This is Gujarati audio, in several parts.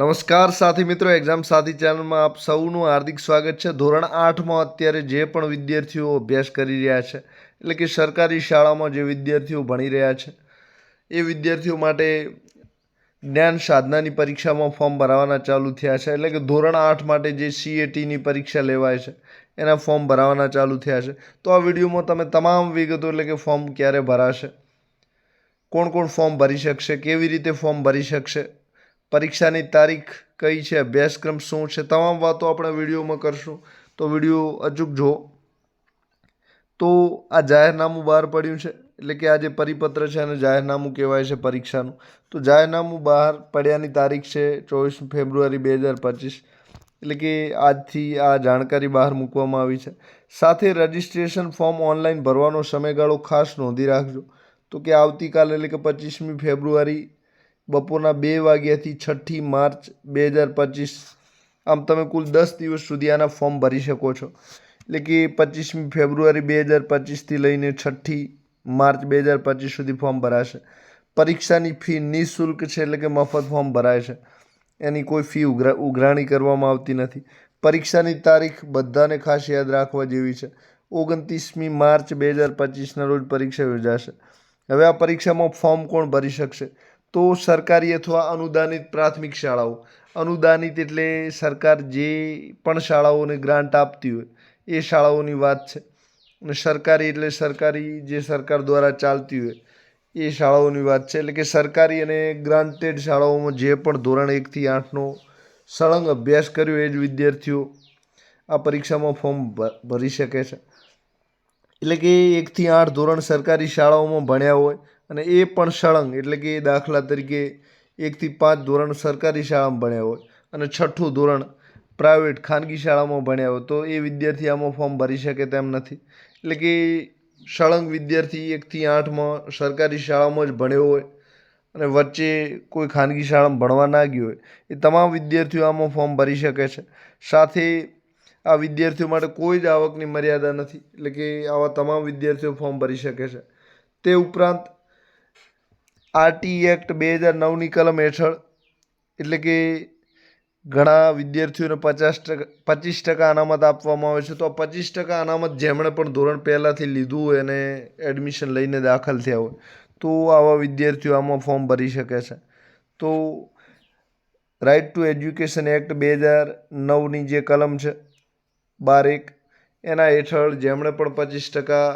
નમસ્કાર સાથી મિત્રો એક્ઝામ સાથી ચેનલમાં આપ સૌનું હાર્દિક સ્વાગત છે. ધોરણ આઠમાં અત્યારે જે પણ વિદ્યાર્થીઓ અભ્યાસ કરી રહ્યા છે, એટલે કે સરકારી શાળામાં જે વિદ્યાર્થીઓ ભણી રહ્યા છે, એ વિદ્યાર્થીઓ માટે જ્ઞાન સાધનાની પરીક્ષામાં ફોર્મ ભરાવાના ચાલુ થયા છે. એટલે કે ધોરણ આઠ માટે જે સીએટીની પરીક્ષા લેવાય છે, એના ફોર્મ ભરાવાના ચાલુ થયા છે. તો આ વિડીયોમાં તમે તમામ વિગતો, એટલે કે ફોર્મ ક્યારે ભરાશે, કોણ કોણ ફોર્મ ભરી શકશે, કેવી રીતે ફોર્મ ભરી શકશે પરીક્ષાની તારીખ કઈ છે, અભ્યાસક્રમ શું છે, તમામ વાતો આપણે વિડીયોમાં કરશું. તો વીડિયો અચૂક જુઓ. તો આ જાહેરનામું બહાર પડ્યું છે, એટલે કે આ જે પરિપત્ર છે અને જાહેરનામું કહેવાય છે પરીક્ષાનું. તો જાહેરનામું બહાર પડ્યાની તારીખ છે ચોવીસ ફેબ્રુઆરી બે હજાર પચીસ, એટલે કે આજથી આ જાણકારી બહાર મૂકવામાં આવી છે. સાથે રજિસ્ટ્રેશન ફોર્મ ઓનલાઈન ભરવાનો સમયગાળો ખાસ નોંધી રાખજો. તો કે આવતીકાલે, એટલે કે પચીસમી ફેબ્રુઆરી બપોરના બે વાગ્યાથી છઠ્ઠી માર્ચ બે હજાર પચીસ. આમ તમે કુલ દસ દિવસ સુધી આના ફોર્મ ભરી શકો છો. એટલે કે પચીસમી ફેબ્રુઆરી બે હજાર પચીસથી લઈને છઠ્ઠી માર્ચ બે હજાર પચીસ સુધી ફોર્મ ભરાશે. પરીક્ષાની ફી નિઃશુલ્ક છે એટલે કે મફત ફોર્મ ભરાય છે. એની કોઈ ફી ઉઘરા, ઉઘરાણી કરવામાં આવતી નથી. પરીક્ષાની તારીખ બધાને ખાસ યાદ રાખવા જેવી છે. ઓગણત્રીસમી માર્ચ બે હજાર પચીસના રોજ પરીક્ષા યોજાશે. હવે આ પરીક્ષામાં ફોર્મ કોણ ભરી શકશે? તો સરકારી અથવા અનુદાનિત પ્રાથમિક શાળાઓ. અનુદાનિત એટલે સરકાર જે પણ શાળાઓને ગ્રાન્ટ આપતી હોય, એ શાળાઓની વાત છે. અને સરકારી એટલે સરકારી જે સરકાર દ્વારા ચાલતી હોય, એ શાળાઓની વાત છે. એટલે કે સરકારી અને ગ્રાન્ટેડ શાળાઓમાં જે પણ ધોરણ એકથી આઠનો સળંગ અભ્યાસ કર્યો, એ જ વિદ્યાર્થીઓ આ પરીક્ષામાં ફોર્મ ભરી શકે છે. એટલે કે એકથી આઠ ધોરણ સરકારી શાળાઓમાં ભણ્યા હોય અને એ પણ સળંગ, એટલે કે દાખલા તરીકે એકથી પાંચ ધોરણ સરકારી શાળામાં ભણ્યા હોય અને છઠ્ઠું ધોરણ પ્રાઇવેટ ખાનગી શાળામાં ભણ્યા હોય, તો એ વિદ્યાર્થી આમાં ફોર્મ ભરી શકે તેમ નથી. એટલે કે સળંગ વિદ્યાર્થી એકથી આઠમાં સરકારી શાળામાં જ ભણ્યો હોય અને વચ્ચે કોઈ ખાનગી શાળામાં ભણવા ના ગયો હોય, એ તમામ વિદ્યાર્થીઓ આમાં ફોર્મ ભરી શકે છે. સાથે આ વિદ્યાર્થીઓ માટે કોઈ જ આવકની મર્યાદા નથી, એટલે કે આવા તમામ વિદ્યાર્થીઓ ફોર્મ ભરી શકે છે. તે ઉપરાંત આરટી એક્ટ બે હજાર નવની કલમ હેઠળ, એટલે કે ઘણા વિદ્યાર્થીઓને પચાસ ટકા, પચીસ ટકા અનામત આપવામાં આવે છે. તો આ પચીસ ટકા અનામત જેમણે પણ ધોરણ પહેલાંથી લીધું હોય અને એડમિશન લઈને દાખલ થયા હોય, તો આવા વિદ્યાર્થીઓ આમાં ફોર્મ ભરી શકે છે. તો રાઇટ ટુ એજ્યુકેશન એક્ટ બે હજાર નવની જે કલમ છે, બાર એક, એના હેઠળ જેમણે પણ પચીસ ટકા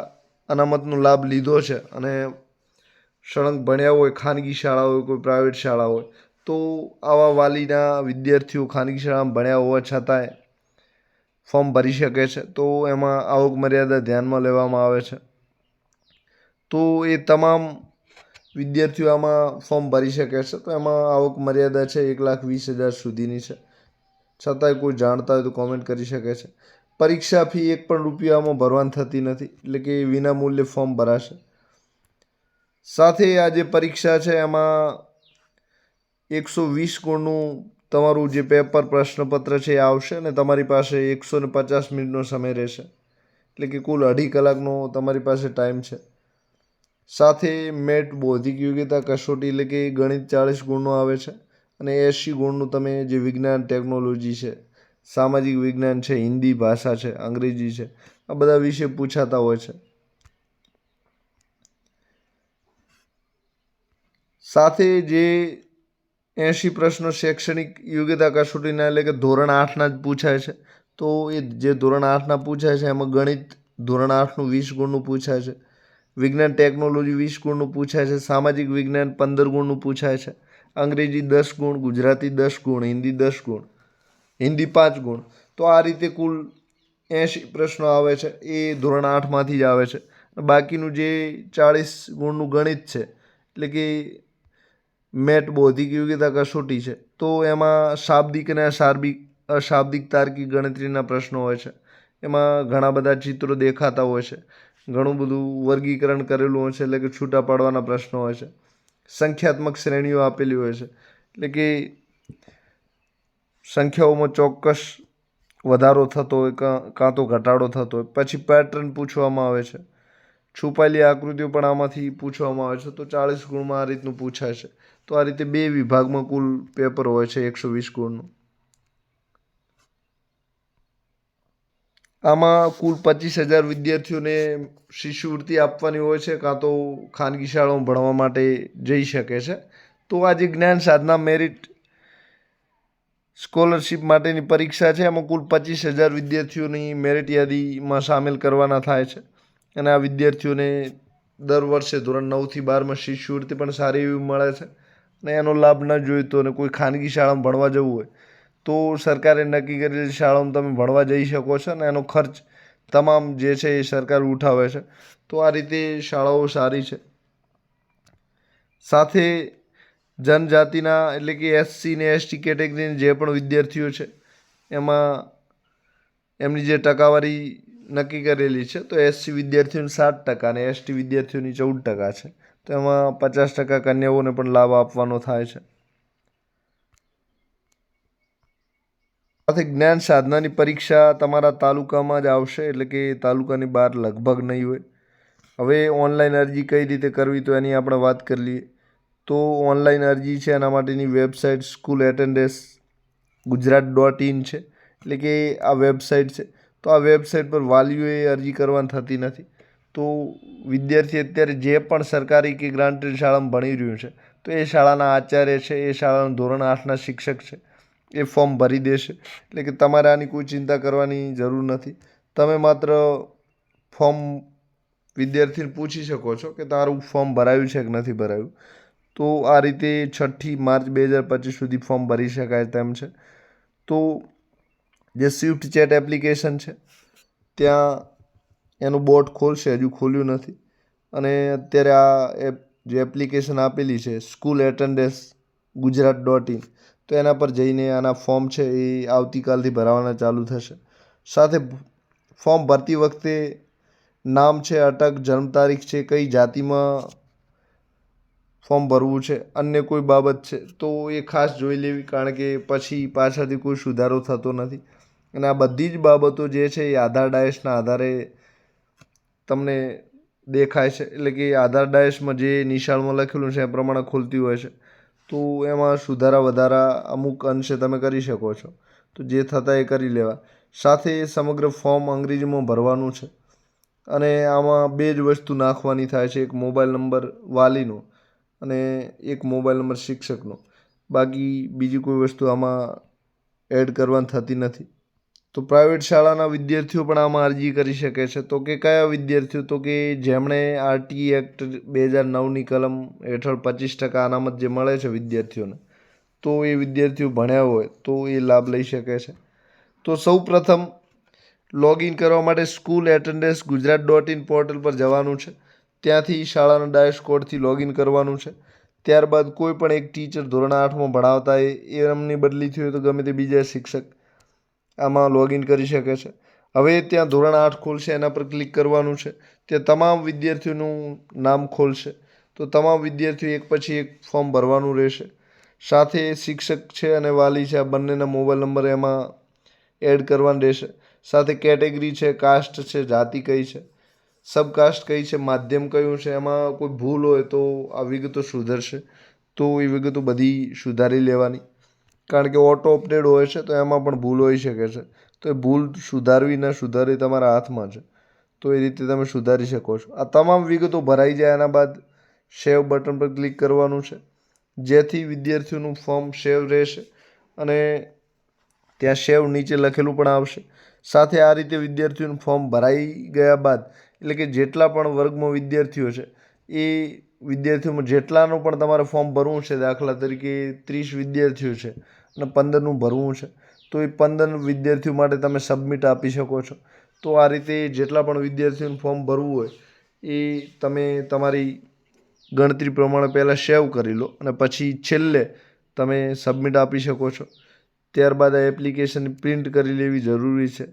અનામતનો લાભ લીધો છે અને સળંગ ભણ્યા હોય, ખાનગી શાળા હોય, કોઈ પ્રાઇવેટ શાળા હોય, તો આવા વાલીના વિદ્યાર્થીઓ ખાનગી શાળામાં ભણ્યા હોવા છતાંય ફોર્મ ભરી શકે છે. તો એમાં આવક મર્યાદા ધ્યાનમાં લેવામાં આવે છે. તો એ તમામ વિદ્યાર્થીઓ આમાં ફોર્મ ભરી શકે છે. તો એમાં આવક મર્યાદા છે એક લાખ વીસ હજાર સુધીની છે. છતાંય કોઈ જાણતા હોય તો કોમેન્ટ કરી શકે છે. પરીક્ષા ફી એક પણ રૂપિયામાં ભરવાની થતી નથી. એટલે કે વિના મૂલ્યે ફોર્મ ભરાશે. સાથે આ જે પરીક્ષા છે, એમાં એકસો વીસ ગુણનું તમારું જે પેપર પ્રશ્નપત્ર છે એ આવશે અને તમારી પાસે એકસો ને પચાસ મિનિટનો સમય રહેશે. એટલે કે કુલ અઢી કલાકનો તમારી પાસે ટાઈમ છે. સાથે મેટ બૌદ્ધિક યોગ્યતા, કસોટી એટલે કે ગણિત ચાળીસ ગુણનો આવે છે અને એંશી ગુણનું તમે જે વિજ્ઞાન ટેકનોલોજી છે, સામાજિક વિજ્ઞાન છે, હિન્દી ભાષા છે, અંગ્રેજી છે, આ બધા વિષય પૂછાતા હોય છે. સાથે જે એંશી પ્રશ્નો શૈક્ષણિક યોગ્યતા કસોટીના એટલે કે ધોરણ આઠના જ પૂછાય છે, તો એ જે ધોરણ આઠના પૂછાય છે, એમાં ગણિત ધોરણ આઠનું વીસ ગુણનું પૂછાય છે, વિજ્ઞાન ટેકનોલોજી વીસ ગુણનું પૂછાય છે, સામાજિક વિજ્ઞાન પંદર ગુણનું પૂછાય છે, અંગ્રેજી દસ ગુણ, ગુજરાતી દસ ગુણ, હિન્દી દસ ગુણ, હિન્દી પાંચ ગુણ. તો આ રીતે કુલ એંશી પ્રશ્નો આવે છે, એ ધોરણ આઠમાંથી જ આવે છે. બાકીનું જે ચાળીસ ગુણનું ગણિત છે, એટલે કે મેટ બૌદ્ધિક યોગ્યતા કસોટી છે, તો એમાં શાબ્દિક અને અશાબ્દિક અશાબ્દિક તાર્કિક ગણતરીના પ્રશ્નો હોય છે. એમાં ઘણા બધા ચિત્રો દેખાતા હોય છે. ઘણું બધું વર્ગીકરણ કરેલું હોય છે, એટલે કે છૂટા પાડવાના પ્રશ્નો હોય છે. સંખ્યાત્મક શ્રેણીઓ આપેલી હોય છે, એટલે કે સંખ્યાઓમાં ચોક્કસ વધારો થતો હોય, કાં તો ઘટાડો થતો હોય. પછી પેટર્ન પૂછવામાં આવે છે. છુપાયેલી આકૃતિઓ પણ આમાંથી પૂછવામાં આવે છે. તો ચાળીસ ગુણમાં આ રીતનું પૂછાય છે. તો આ રીતે બે વિભાગમાં કુલ પેપર હોય છે, એકસો વીસ ગુણનું. આમાં કુલ પચીસ હજાર વિદ્યાર્થીઓને શિષ્યવૃત્તિ આપવાની હોય છે, કાં તો ખાનગી શાળાઓમાં ભણવા માટે જઈ શકે છે. તો આ જે જ્ઞાન સાધના મેરિટ સ્કોલરશિપ માટેની પરીક્ષા છે, એમાં કુલ પચીસ હજાર વિદ્યાર્થીઓની મેરિટ યાદીમાં સામેલ કરવાના થાય છે. અને આ વિદ્યાર્થીઓને દર વર્ષે ધોરણ નવથી બારમાં શિષ્યવૃત્તિ પણ સારી એવી મળે છે. અને એનો લાભ ન જોઈતો અને કોઈ ખાનગી શાળામાં ભણવા જવું હોય, તો સરકારે નક્કી કરેલી શાળામાં તમે ભણવા જઈ શકો છો અને એનો ખર્ચ તમામ જે છે એ સરકાર ઉઠાવે છે. તો આ રીતે શાળાઓ સારી છે. સાથે જનજાતિના એટલે કે એસસી ને એસટી કેટેગરીની જે પણ વિદ્યાર્થીઓ છે, એમાં એમની જે ટકાવારી નક્કી કરેલી છે. તો એસસી વિદ્યાર્થીઓને સાત ટકા અને એસટી વિદ્યાર્થીઓની ચૌદ ટકા છે. તો એમાં પચાસ ટકા કન્યાઓને પણ લાભ આપવાનો થાય છે. સાથે જ્ઞાન સાધનાની પરીક્ષા તમારા તાલુકામાં જ આવશે, એટલે કે તાલુકાની બહાર લગભગ નહીં હોય. હવે ઓનલાઈન અરજી કઈ રીતે કરવી તો એની આપણે વાત કરી લઈએ. તો ઓનલાઈન અરજી છે, એના માટેની website school attendance Gujarat dot in છે. એટલે કે આ વેબસાઇટ છે. તો આ વેબસાઇટ પર વાલીઓએ અરજી કરવાની થતી નથી. તો વિદ્યાર્થી અત્યારે જે પણ સરકારી કે ગ્રાન્ટેડ શાળામાં ભણી રહ્યું છે, તો એ શાળાના આચાર્ય છે, એ શાળાનું ધોરણ આઠના શિક્ષક છે, એ ફોર્મ ભરી દેશે. એટલે કે તમારે આની કોઈ ચિંતા કરવાની જરૂર નથી. તમે માત્ર ફોર્મ વિદ્યાર્થીને પૂછી શકો છો કે તારું ફોર્મ ભરાયું છે કે નથી ભરાયું. તો આ રીતે છઠ્ઠી માર્ચ બે હજાર પચીસ સુધી ફોર્મ ભરી શકાય તેમ છે. તો જે સ્વિફ્ટ ચેટ એપ્લિકેશન છે, ત્યાં એનું બોટ ખોલશે, હજુ ખોલ્યું નથી. અને અત્યારે આ એપ જે એપ્લિકેશન આપેલી છે school attendance Gujarat dot in તો એના પર જઈને આના ફોર્મ છે એ આવતીકાલથી ભરાવાના ચાલુ થશે. સાથે ફોર્મ ભરતી વખતે નામ છે, અટક, જન્મ તારીખ છે, કઈ જાતિમાં ફોર્મ ભરવું છે, અન્ય કોઈ બાબત છે, તો એ ખાસ જોઈ લેવી, કારણ કે પછી પાછળથી કોઈ સુધારો થતો નથી. અને આ બધી જ બાબતો જે છે એ આધાર ડાયસના આધારે તમને દેખાય છે. એટલે કે આધાર ડાયસમાં જે નિશાળમાં લખેલું છે એ પ્રમાણે ખુલતી હોય છે. તો એમાં સુધારા વધારા અમુક અંશે તમે કરી શકો છો. તો જે થતાં એ કરી લેવા. સાથે સમગ્ર ફોર્મ અંગ્રેજીમાં ભરવાનું છે. અને આમાં બે જ વસ્તુ નાખવાની થાય છે. એક મોબાઈલ નંબર વાલીનો અને એક મોબાઈલ નંબર શિક્ષકનો. બાકી બીજી કોઈ વસ્તુ આમાં એડ કરવાની થતી નથી. તો પ્રાઇવેટ શાળાના વિદ્યાર્થીઓ પણ આમાં અરજી કરી શકે છે. તો કે કયા વિદ્યાર્થીઓ? તો કે જેમણે આરટી એક્ટ બે હજાર નવની કલમ હેઠળ પચીસ ટકા અનામત જે મળે છે વિદ્યાર્થીઓને, તો એ વિદ્યાર્થીઓ ભણ્યા હોય તો એ લાભ લઈ શકે છે. તો સૌ પ્રથમ લોગિન કરવા માટે school attendance Gujarat dot in portal પર જવાનું છે. ત્યાંથી શાળાના ડેશકોડથી લોગિન કરવાનું છે. ત્યારબાદ કોઈ પણ એક ટીચર ધોરણ આઠમાં ભણાવતા એ એમની બદલી થઈ હોય તો ગમે તે બીજા શિક્ષક આમાં લોગિન કરી શકે છે. હવે ત્યાં ધોરણ આઠ ખોલશે, એના પર ક્લિક કરવાનું છે. તે તમામ વિદ્યાર્થીઓનું નામ ખોલશે. તો તમામ વિદ્યાર્થીઓ એક પછી એક ફોર્મ ભરવાનું રહેશે. સાથે શિક્ષક છે અને વાલી છે, આ બંનેના મોબાઈલ નંબર એમાં એડ કરવાનું રહેશે. સાથે કેટેગરી છે કાસ્ટ છે, જાતિ કઈ છે. સબકાસ્ટ કઈ છે, માધ્યમ કયું છે, એમાં કોઈ ભૂલ હોય તો આ વિગતો સુધરશે. તો એ વિગતો બધી સુધારી લેવાની. કારણ કે ઓટો અપડેટ હોય છે તો એમાં પણ ભૂલ હોઈ શકે છે. તો એ ભૂલ સુધારવી ન સુધારવી તમારા હાથમાં છે. તો એ રીતે તમે સુધારી શકો છો. આ તમામ વિગતો ભરાઈ જાય એના બાદ સેવ બટન પર ક્લિક કરવાનું છે. જેથી વિદ્યાર્થીઓનું ફોર્મ સેવ રહેશે અને ત્યાં સેવ નીચે લખેલું પણ આવશે. સાથે આ રીતે વિદ્યાર્થીઓનું ફોર્મ ભરાઈ ગયા બાદ એટલે કે જેટલા પણ વર્ગમાં વિદ્યાર્થીઓ છે, એ વિદ્યાર્થીઓમાં જેટલાનું પણ તમારે ફોર્મ ભરવું છે દાખલા તરીકે ત્રીસ વિદ્યાર્થીઓ છે. અને પંદરનું ભરવું છે. તો એ પંદર વિદ્યાર્થીઓ માટે તમે સબમિટ આપી શકો છો. તો આ રીતે જેટલા પણ વિદ્યાર્થીઓનું ફોર્મ ભરવું હોય, એ તમે તમારી ગણતરી પ્રમાણે પહેલાં સેવ કરી લો અને પછી છેલ્લે તમે સબમિટ આપી શકો છો. ત્યારબાદ આ એપ્લિકેશન પ્રિન્ટ કરી લેવી જરૂરી છે.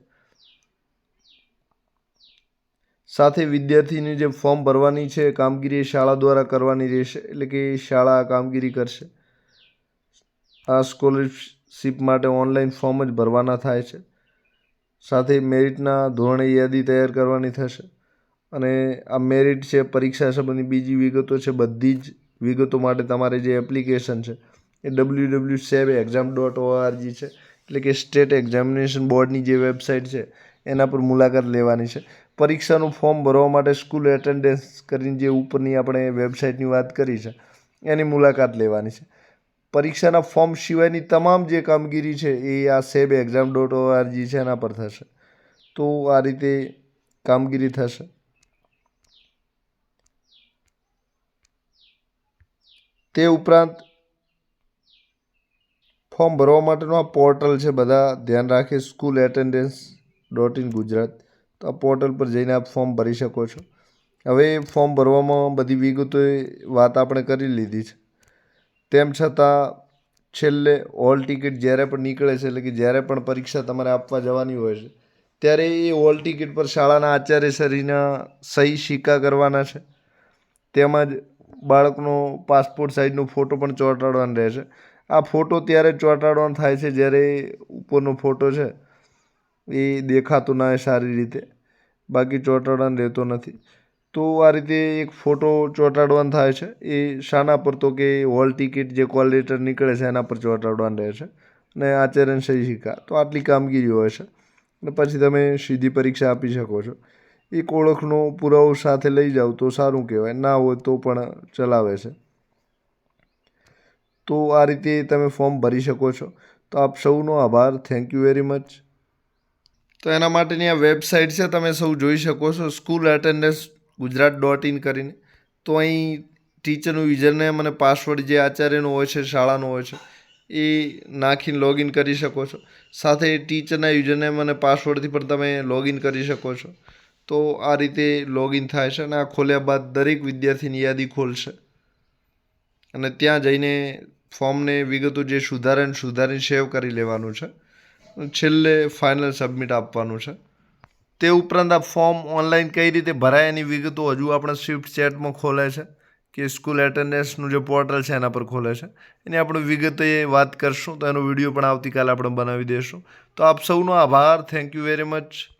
સાથે વિદ્યાર્થીની જે ફોર્મ ભરવાની છે કામગીરી એ શાળા દ્વારા કરવાની રહેશે. એટલે કે શાળા કામગીરી કરશે. આ સ્કોલરશીપ માટે ઓનલાઈન ફોર્મ જ ભરવાના થાય છે. સાથે મેરિટના ધોરણે યાદી તૈયાર કરવાની થશે અને આ મેરિટ છે, પરીક્ષા સંબંધી બીજી વિગતો છે, બધી જ વિગતો માટે તમારે જે એપ્લિકેશન છે એ W W save exam dot ORG છે. એટલે કે સ્ટેટ એક્ઝામિનેશન બોર્ડની જે વેબસાઇટ છે એના પર મુલાકાત લેવાની છે. પરીક્ષાનું ફોર્મ ભરવા માટે સ્કૂલ એટેન્ડન્સ કરીને જે ઉપરની આપણે વેબસાઇટની વાત કરી છે એની મુલાકાત લેવાની છે. પરીક્ષાના ફોર્મ સિવાયની તમામ જે કામગીરી છે એ આ સેબ એક્ઝામ ડોટ ઓઆરજી છે એના પર થશે. તો આ રીતે કામગીરી થશે. તે ઉપરાંત ફોર્મ ભરવા માટેનું આ પોર્ટલ છે, બધા ધ્યાન રાખે school attendance dot in Gujarat. તો આ પોર્ટલ પર જઈને આપ ફોર્મ ભરી શકો છો. હવે ફોર્મ ભરવામાં બધી વિગતોએ વાત આપણે કરી લીધી છે. તેમ છતાં છેલ્લે હોલ ટિકિટ જ્યારે પણ નીકળે છે, એટલે કે જ્યારે પણ પરીક્ષા તમારે આપવા જવાની હોય છે, ત્યારે એ હોલ ટિકિટ પર શાળાના આચાર્યશ્રીના સહી સિક્કા કરવાના છે. તેમજ બાળકનો પાસપોર્ટ સાઇઝનો ફોટો પણ ચોંટાડવાનો રહેશે આ ફોટો ત્યારે ચોંટાડવાનો થાય છે, જ્યારે ઉપરનો ફોટો છે, એ દેખાતો ના સારી રીતે. બાકી ચોંટાડવાનો રહેતો નથી. તો આ રીતે એક ફોટો ચોંટાડવાનો થાય છે. એ શાના પર તો કે હોલ ટિકિટ જે કોલ લેટર નીકળે છે એના પર ચોંટાડવાનું રહે છે અને આચરણ સિક્કા તો આટલી કામગીરી હોય છે અને પછી તમે સીધી પરીક્ષા આપી શકો છો. એક ઓળખનો પુરાવો સાથે લઈ જાઓ તો સારું કહેવાય. ના હોય તો પણ ચલાવે છે. તો આ રીતે તમે ફોર્મ ભરી શકો છો. તો આપ સૌનો આભાર. થેન્ક યુ વેરી મચ તો એના માટેની આ વેબસાઇટ છે, તમે સૌ જોઈ શકો છો. School attendance Gujarat dot in કરીને. તો અહીં ટીચરનું યુઝરનેમ અને પાસવર્ડ જે આચાર્યનો હોય છે, શાળાનો હોય છે, એ નાખીને લોગિન કરી શકો છો. સાથે ટીચરના યુઝરનેમ અને પાસવર્ડથી પણ તમે લોગિન કરી શકો છો. તો આ રીતે લોગિન થાય છે અને આ ખોલ્યા બાદ દરેક વિદ્યાર્થીની યાદી ખોલશે. અને ત્યાં જઈને ફોર્મને વિગતો જે સુધારે સુધારીને સેવ કરી લેવાનું છે. છેલ્લે ફાઇનલ સબમિટ આપવાનું છે. તે ઉપરાંત આ ફોર્મ ઓનલાઈન કઈ રીતે ભરાય એની વિગતો હજુ આપણે સ્વિફ્ટ ચેટમાં ખોલે છે, કે સ્કૂલ એટેન્ડન્સનું જે પોર્ટલ છે એના પર ખોલે છે. એની આપણે વિગતે વાત કરશું, તો એનો વીડિયો પણ આવતીકાલે આપણે બનાવી દઈશું તો આપ સૌનો આભાર, થેન્ક યુ વેરી મચ.